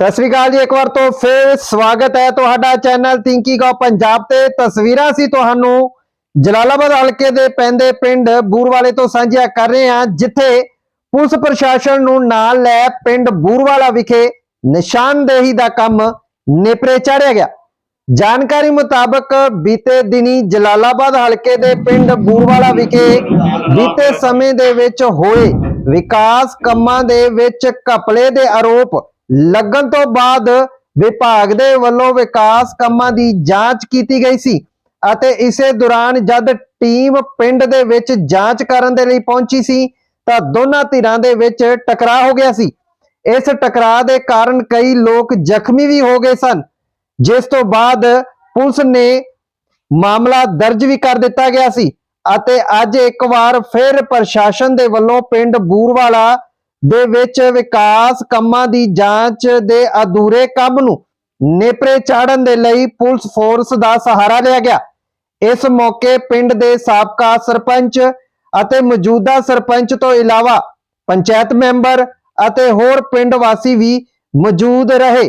ਸਤਿ ਸ੍ਰੀ ਅਕਾਲ ਜੀ, ਇੱਕ ਵਾਰ ਤੋਂ ਫਿਰ ਸਵਾਗਤ ਹੈ ਤੁਹਾਡਾ ਚੈਨਲ ਥਿੰਕਿੰਗ ਆਫ ਪੰਜਾਬ ਤੇ। ਤਸਵੀਰਾਂ ਸੀ ਤੁਹਾਨੂੰ ਜਲਾਲਾਬਾਦ ਹਲਕੇ ਦੇ ਪੈਂਦੇ ਪਿੰਡ ਬੂਰਵਾਲੇ ਤੋਂ ਸਾਂਝੀਆਂ ਕਰ ਰਹੇ ਹਾਂ, ਜਿੱਥੇ ਪੁਲਿਸ ਪ੍ਰਸ਼ਾਸਨ ਨੂੰ ਨਾਲ ਲੈ ਪਿੰਡ ਬੂਰਵਾਲਾ ਵਿਖੇ ਨਿਸ਼ਾਨਦੇਹੀ ਦਾ ਕੰਮ ਨੇਪਰੇ ਚਾੜਿਆ ਗਿਆ। ਜਾਣਕਾਰੀ ਮੁਤਾਬਕ ਬੀਤੇ ਦਿਨੀ ਜਲਾਲਾਬਾਦ ਹਲਕੇ ਦੇ ਪਿੰਡ ਬੂਰਵਾਲਾ ਵਿਖੇ ਬੀਤੇ ਸਮੇਂ ਦੇ ਵਿੱਚ ਹੋਏ ਵਿਕਾਸ ਕੰਮਾਂ ਦੇ ਵਿੱਚ ਘਪਲੇ ਦੇ ਆਰੋਪ ਲੱਗਣ ਤੋਂ ਬਾਅਦ ਵਿਭਾਗ ਦੇ ਵੱਲੋਂ ਵਿਕਾਸ ਕੰਮਾਂ ਦੀ ਜਾਂਚ ਕੀਤੀ ਗਈ ਸੀ ਅਤੇ ਇਸੇ ਦੌਰਾਨ ਜਦ ਟੀਮ ਪਿੰਡ ਦੇ ਵਿੱਚ ਜਾਂਚ ਕਰਨ ਦੇ ਲਈ ਪਹੁੰਚੀ ਸੀ, ਤਾਂ ਦੋਨਾਂ ਧਿਰਾਂ ਦੇ ਵਿੱਚ ਟਕਰਾਅ ਹੋ ਗਿਆ ਸੀ। ਇਸ ਟਕਰਾਅ ਦੇ ਕਾਰਨ ਕਈ ਲੋਕ ਜ਼ਖਮੀ ਵੀ ਹੋ ਗਏ ਸਨ। ਜਿਸ ਤੋਂ ਬਾਅਦ ਪੁਲਿਸ ਨੇ ਮਾਮਲਾ ਦਰਜ ਵੀ ਕਰ ਦਿੱਤਾ ਗਿਆ ਸੀ ਅਤੇ ਅੱਜ ਇੱਕ ਵਾਰ ਫਿਰ ਪ੍ਰਸ਼ਾਸਨ ਦੇ ਵੱਲੋਂ ਪਿੰਡ ਬੂਰਵਾਲਾ ਦੇ ਵਿੱਚ ਵਿਕਾਸ ਕੰਮਾਂ ਦੀ ਜਾਂਚ ਦੇ ਅਧੂਰੇ ਕੰਮ ਨੂੰ ਨੇਪਰੇ ਚਾੜਨ ਦੇ ਲਈ ਪੁਲਿਸ ਫੋਰਸ ਦਾ ਸਹਾਰਾ ਲਿਆ ਗਿਆ। ਇਸ ਮੌਕੇ ਪਿੰਡ ਦੇ ਸਾਬਕਾ ਸਰਪੰਚ ਅਤੇ ਮੌਜੂਦਾ ਸਰਪੰਚ ਤੋਂ ਇਲਾਵਾ ਪੰਚਾਇਤ ਮੈਂਬਰ ਅਤੇ ਹੋਰ ਪਿੰਡ ਵਾਸੀ ਵੀ ਮੌਜੂਦ ਰਹੇ।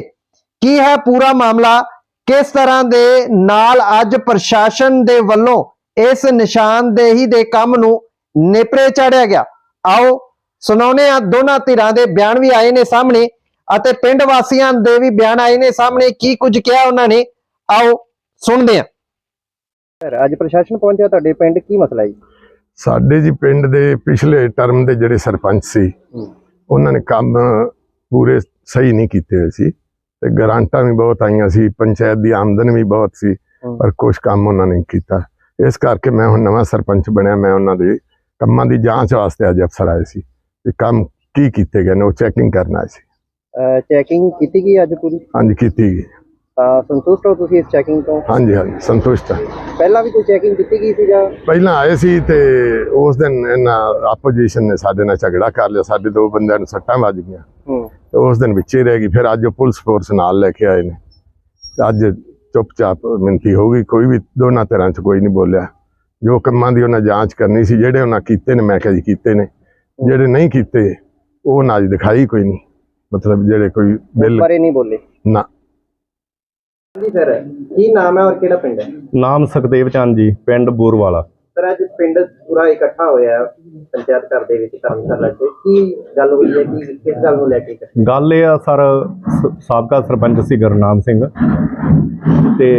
ਕੀ ਹੈ ਪੂਰਾ ਮਾਮਲਾ? ਕਿਸ ਤਰ੍ਹਾਂ ਦੇ ਨਾਲ ਅੱਜ ਪ੍ਰਸ਼ਾਸਨ ਦੇ ਵੱਲੋਂ ਇਸ ਨਿਸ਼ਾਨਦੇਹੀ ਦੇ ਕੰਮ ਨੂੰ ਨੇਪਰੇ ਚਾੜਿਆ ਗਿਆ? ਆਓ ਸੁਣਾਉਨੇ ਆ ਦੋਨਾਂ ਧਿਰਾਂ ਦੇ ਬਿਆਨ ਵੀ ਆਏ ਨੇ ਸਾਹਮਣੇ ਅਤੇ ਪਿੰਡ ਵਾਸੀਆਂ ਦੇ ਵੀ ਬਿਆਨ ਆਏ ਨੇ ਸਾਹਮਣੇ ਕੀ ਕੁਝ ਕਿਹਾ ਉਹਨਾਂ ਨੇ? ਆਓ ਸੁਣਦੇ ਆ ਅੱਜ ਪ੍ਰਸ਼ਾਸਨ ਪਹੁੰਚਿਆ ਤੁਹਾਡੇ ਪਿੰਡ ਕੀ ਮਸਲਾ ਹੈ ਸਾਡੇ ਜੀ ਪਿੰਡ ਦੇ ਪਿਛਲੇ ਟਰਮ ਦੇ ਜਿਹੜੇ ਸਰਪੰਚ ਸੀ ਉਹਨਾਂ ਨੇ ਕੰਮ ਪੂਰੇ ਸਹੀ ਨਹੀਂ ਕੀਤੇ ਹੋਏ ਸੀ ਤੇ ਗਰਾਂਟਾਂ ਵੀ ਬਹੁਤ ਆਈਆਂ ਸੀ ਪੰਚਾਇਤ ਦੀ ਆਮਦਨ ਵੀ ਬਹੁਤ ਸੀ। ਪਰ ਕੁਝ ਕੰਮ ਉਹਨਾਂ ਨੇ ਕੀਤਾ। ਇਸ ਕਰਕੇ ਮੈਂ ਹੁਣ ਨਵਾਂ ਸਰਪੰਚ ਬਣਿਆ ਮੈਂ ਉਹਨਾਂ ਦੇ ਕੰਮਾਂ ਦੀ ਜਾਂਚ ਵਾਸਤੇ ਅੱਜ ਅਫਸਰ ਆਏ ਸੀ। ਕਿ ਕੰਮ ਕੀ ਕੀਤੇ ਗਏ ਨੇ ਉਹ ਚੈਕਿੰਗ ਕਰਨ ਸੀ। ਚੈਕਿੰਗ ਕੀਤੀ ਗਈ ਅੱਜ ਪੂਰੀ? ਹਾਂਜੀ ਕੀਤੀ ਗਈ। ਸੰਤੁਸ਼ਟ ਹੋ ਤੁਸੀਂ ਇਸ ਚੈਕਿੰਗ ਤੋਂ? ਹਾਂਜੀ ਹਾਂਜੀ ਸੰਤੁਸ਼ਟ ਹਾਂ। ਪਹਿਲਾਂ ਵੀ ਕੋਈ ਚੈਕਿੰਗ ਕੀਤੀ ਗਈ ਸੀ ਜਾਂ? ਪਹਿਲਾਂ ਆਏ ਸੀ ਤੇ ਉਸ ਦਿਨ ਇਹਨਾਂ ਆਪੋਜੀਸ਼ਨ ਨੇ ਸਾਡੇ ਨਾਲ ਝਗੜਾ ਕਰ ਲਿਆ। ਸਾਡੇ ਦੋ ਬੰਦਿਆਂ ਨੂੰ ਸੱਟਾਂ ਵੱਜ ਗਈਆਂ। ਹੂੰ। ਤੇ ਉਸ ਦਿਨ ਵਿੱਚੇ ਰਹਿ ਗਈ। ਫਿਰ ਅੱਜ ਉਹ ਪੁਲਿਸ ਫੋਰਸ ਨਾਲ ਲੈ ਕੇ ਆਏ ਨੇ। ਤੇ ਅੱਜ ਚੁੱਪਚਾਪ ਮਿੰਤੀ ਹੋ ਗਈ। ਕੋਈ ਵੀ ਦੋਨਾਂ ਤਰ੍ਹਾਂ ਚ ਕੋਈ ਨਹੀਂ ਬੋਲਿਆ। ਜੋ ਕੰਮਾਂ ਦੀ ਉਹਨਾਂ ਜਾਂਚ ਕਰਨੀ ਸੀ ਜਿਹੜੇ ਉਹਨਾਂ ਕੀਤੇ ਨੇ ਮੈਂ ਕਿਹਾ ਜੀ ਕੀਤੇ ਨੇ। ਜਿਹੜੇ ਨਹੀਂ ਕੀਤੇ ਉਹ ਨਾ ਅੱਜ ਦਿਖਾਈ ਕੋਈ ਨਹੀਂ। ਮਤਲਬ ਜਿਹੜੇ ਕੋਈ ਬਿੱਲ ਬਾਰੇ ਨਹੀਂ ਬੋਲੇ। ਨਾ। ਜੀ ਸਰ ਕੀ ਨਾਮ ਹੈ ਔਰ ਕਿਹੜਾ ਪਿੰਡ ਹੈ? ਨਾਮ ਸੁਖਦੇਵ ਚੰਦ ਜੀ ਪਿੰਡ ਬੂਰਵਾਲਾ। ਸਰ ਅੱਜ ਪਿੰਡ ਪੂਰਾ ਇਕੱਠਾ ਹੋਇਆ ਹੈ ਪੰਚਾਇਤ ਘਰ ਦੇ ਵਿੱਚ ਧਰਮਸ਼ਾਲਾ 'ਚ। ਕੀ ਗੱਲ ਹੋਈ ਹੈ? ਕਿ ਕਿਸ ਗੱਲ ਨੂੰ ਲੈ ਕੇ ਗੱਲ ਇਹ ਆ ਸਰ ਸਾਬਕਾ ਸਰਪੰਚ ਸੀ ਗੁਰਨਾਮ ਸਿੰਘ ਤੇ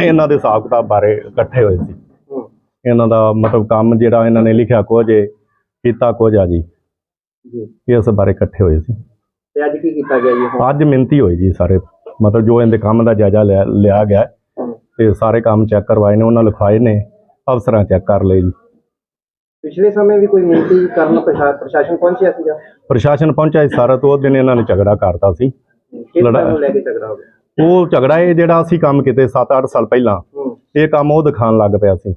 ਇਹਨਾਂ ਦੇ ਹਿਸਾਬ ਕਿਤਾਬ ਬਾਰੇ ਇਕੱਠੇ ਹੋਏ ਸੀ। ਇਹਨਾਂ ਦਾ ਮਤਲਬ ਕੰਮ ਜਿਹੜਾ ਇਹਨਾਂ ਨੇ ਲਿਖਿਆ ਕੁਝ ਏ, ਕੀਤਾ ਕੁਝ ਆ ਜੀ। ਜੀ। ਇਸ ਬਾਰੇ ਇਕੱਠੇ ਹੋਏ ਸੀ। ਤੇ ਅੱਜ ਕੀ ਕੀਤਾ ਗਿਆ ਜੀ ਅੱਜ ਮਿੰਤੀ ਹੋਈ ਜੀ ਸਾਰੇ। ਮਤਲਬ ਜੋ ਇਹਦੇ ਕੰਮ ਦਾ ਜਾਇਜ਼ਾ ਲਿਆ ਗਿਆ। ਤੇ ਸਾਰੇ ਕੰਮ ਚੈੱਕ ਕਰਵਾਏ ਨੇ ਉਹਨਾਂ ਲਿਖਾਏ ਨੇ ਅਫਸਰਾਂ ਚੈੱਕ ਕਰ ਲਏ ਜੀ। ਪਿਛਲੇ ਸਮੇਂ ਵੀ ਕੋਈ ਮਿਹਨਤੀ ਕਰਨ ਪ੍ਰਸ਼ਾ- ਪ੍ਰਸ਼ਾਸਨ ਪਹੁੰਚਿਆ ਸੀਗਾ? ਪ੍ਰਸ਼ਾਸਨ ਪਹੁੰਚਿਆ ਸੀ ਸਾਰਾ ਤੋਂ ਉਹ ਦਿਨ ਇਹਨਾਂ ਨੇ ਝਗੜਾ ਕਰਤਾ ਸੀ। ਕਿਸ ਲੜਾ- ਗੱਲ ਨੂੰ ਲੈ ਕੇ ਝਗੜਾ ਹੋ ਗਿਆ? ਉਹ ਝਗੜਾ ਇਹ ਜਿਹੜਾ ਅਸੀਂ ਕੰਮ ਕੀਤੇ 7-8 ਸਾਲ ਪਹਿਲਾਂ ਇਹ ਕੰਮ ਉਹ ਦਿਖਾਉਣ ਲੱਗ ਪਿਆ ਸੀ।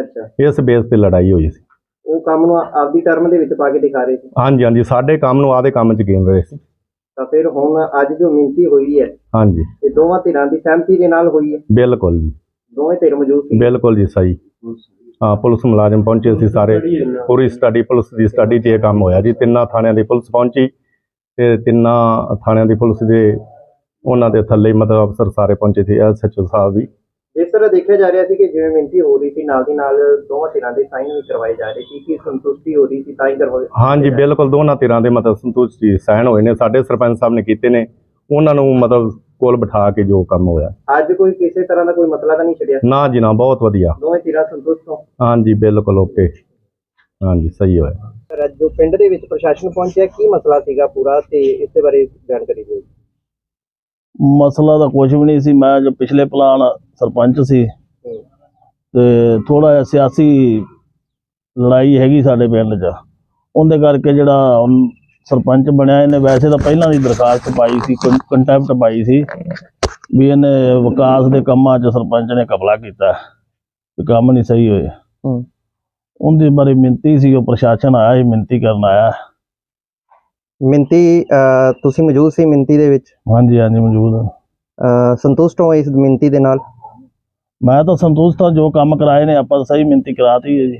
ਅੱਛਾ। ਇਸ ਬੇਸ ਤੇ ਲੜਾਈ ਹੋਈ ਸੀ। ਉਹ ਕੰਮ ਨੂੰ ਆਪਦੀ ਟਰਮ ਦੇ ਵਿੱਚ ਪਾ ਕੇ ਦਿਖਾ ਰਹੇ ਸੀ। ਹਾਂਜੀ ਹਾਂਜੀ ਸਾਡੇ ਕੰਮ ਨੂੰ ਆਦੇ ਕੰਮ ਚ ਗੇਨ ਰਹੇ ਸੀ। ਤਾਂ ਫਿਰ ਹੁਣ ਅੱਜ ਜੋ ਮਿਹਨਤੀ ਹੋਈ ਹੈ ਹਾਂਜੀ। ਇਹ ਦੋਵਾਂ ਧਿਰਾਂ ਦੀ ਸਹਿਮਤੀ ਦੇ ਨਾਲ ਹੋਈ ਹੈ? ਬਿਲਕੁਲ ਜੀ। ਦੋਵੇਂ ਧਿਰ ਮੌਜੂਦ ਸੀ? ਬਿਲਕੁਲ ਜੀ ਸਹੀ। ਹਾਂ ਪੁਲਿਸ ਮੁਲਾਜ਼ਮ ਪਹੁੰਚੇ ਸੀ ਸਾਰੇ। ਪੂਰੀ ਸਟੱਡੀ ਪੁਲਿਸ ਦੀ ਸਟੱਡੀ 'ਚ ਇਹ ਕੰਮ ਹੋਇਆ ਜੀ। ਤਿੰਨਾਂ ਥਾਣਿਆਂ ਦੀ ਪੁਲਿਸ ਪਹੁੰਚੀ ਤੇ ਤਿੰਨਾਂ ਥਾਣਿਆਂ ਦੀ ਪੁਲਿਸ ਦੇ ਉਹਨਾਂ ਦੇ ਥੱਲੇ ਮਤਲਬ ਅਫਸਰ ਸਾਰੇ ਪਹੁੰਚੇ ਸੀ ਐਸਐਚਓ ਸਾਹਿਬ ਵੀ। ਇਸ ਤਰ੍ਹਾਂ ਦੇਖਿਆ ਜਾ ਰਿਹਾ ਸੀ ਕਿ ਜਿਵੇਂ ਮਿਹਨਤੀ ਹੋ ਰਹੀ ਸੀ ਨਾਲ ਦੀ ਨਾਲ ਦੋਵਾਂ ਧਿਰਾਂ ਦੇ ਸਾਈਨ ਵੀ ਕਰਵਾਏ ਜਾ ਰਹੇ ਸੀ ਕਿ ਸੰਤੁਸ਼ਟੀ ਹੋ ਰਹੀ ਸੀ ਤਾਂ ਹੀ ਕਰਵਾਏ ਹਾਂਜੀ ਬਿਲਕੁਲ ਦੋਨਾਂ ਧਿਰਾਂ ਦੇ ਮਤਲਬ ਸੰਤੁਸ਼ਟ ਜੀ ਸਾਈਨ ਹੋਏ ਨੇ ਸਾਡੇ ਸਰਪੰਚ ਸਾਹਿਬ ਨੇ ਕੀਤੇ ਨੇ ਉਹਨਾਂ ਨੂੰ ਮਤਲਬ ਕੋਲ ਬਿਠਾ ਕੇ ਜੋ ਕੰਮ ਹੋਇਆ। ਅੱਜ ਕੋਈ ਕਿਸੇ ਤਰ੍ਹਾਂ ਦਾ ਕੋਈ ਮਸਲਾ ਤਾਂ ਨਹੀਂ ਛੱਡਿਆ? ਨਾ ਜੀ ਨਾ ਬਹੁਤ ਵਧੀਆ। ਦੋਵੇਂ ਧਿਰਾਂ ਸੰਤੁਸ਼ਟ ਹੋ? ਹਾਂਜੀ ਬਿਲਕੁਲ ਓਕੇ। ਹਾਂਜੀ ਸਹੀ ਹੋਇਆ। ਜੋ ਪਿੰਡ ਦੇ ਵਿੱਚ ਪ੍ਰਸ਼ਾਸਨ ਪਹੁੰਚਿਆ ਕੀ ਮਸਲਾ ਸੀਗਾ ਪੂਰਾ ਤੇ ਇਸ ਦੇ ਬਾਰੇ ਜਾਣਕਾਰੀ ਦਿਓ। ਮਸਲਾ ਤਾਂ ਕੁਝ ਵੀ ਨਹੀਂ ਸੀ ਮੈਂ ਜੋ ਪਿਛਲੇ ਪਲਾਨ ਸਰਪੰਚ ਸੀ। ਤੇ ਥੋੜਾ ਜਿਹਾ ਸਿਆਸੀ ਲੜਾਈ ਹੈਗੀ ਸਾਡੇ ਪਿੰਡ 'ਚ ਉਹਦੇ ਕਰਕੇ ਜਿਹੜਾ ਹੁਣ ਸਰਪੰਚ ਬਣਿਆ ਇਹਨੇ ਵੈਸੇ ਤਾਂ ਪਹਿਲਾਂ ਦੀ ਦਰਖਾਸਤ ਪਾਈ ਸੀ ਕੰਟੈਂਪਟ ਪਾਈ ਸੀ ਵੀ ਇਹਨੇ ਵਿਕਾਸ ਦੇ ਕੰਮਾਂ 'ਚ ਸਰਪੰਚ ਨੇ ਕਬਲਾ ਕੀਤਾ ਤੇ ਕੰਮ ਨਹੀਂ ਸਹੀ ਹੋਏ ਹੂੰ। ਉਹਦੇ ਬਾਰੇ ਮਿੰਤੀ ਸੀ ਉਹ ਪ੍ਰਸ਼ਾਸਨ ਆਇਆ ਸੀ ਮਿੰਤੀ ਕਰਨ ਆਇਆ ਮਿੰਤੀ ਤੁਸੀਂ ਮੌਜੂਦ ਸੀ ਮਿੰਤੀ ਦੇ ਵਿੱਚ? ਹਾਂਜੀ ਹਾਂਜੀ ਮੌਜੂਦ ਹਾਂ। ਸੰਤੁਸ਼ਟ ਹੋ ਇਸ ਮਿੰਤੀ ਦੇ ਨਾਲ? ਮੈਂ ਤਾਂ ਸੰਤੁਸ਼ਟ ਹਾਂ ਜੋ ਕੰਮ ਕਰਾਏ ਨੇ ਆਪਾਂ ਤਾਂ ਸਹੀ ਮਿੰਤੀ ਕਰਾਤੀ ਹੈ ਜੀ।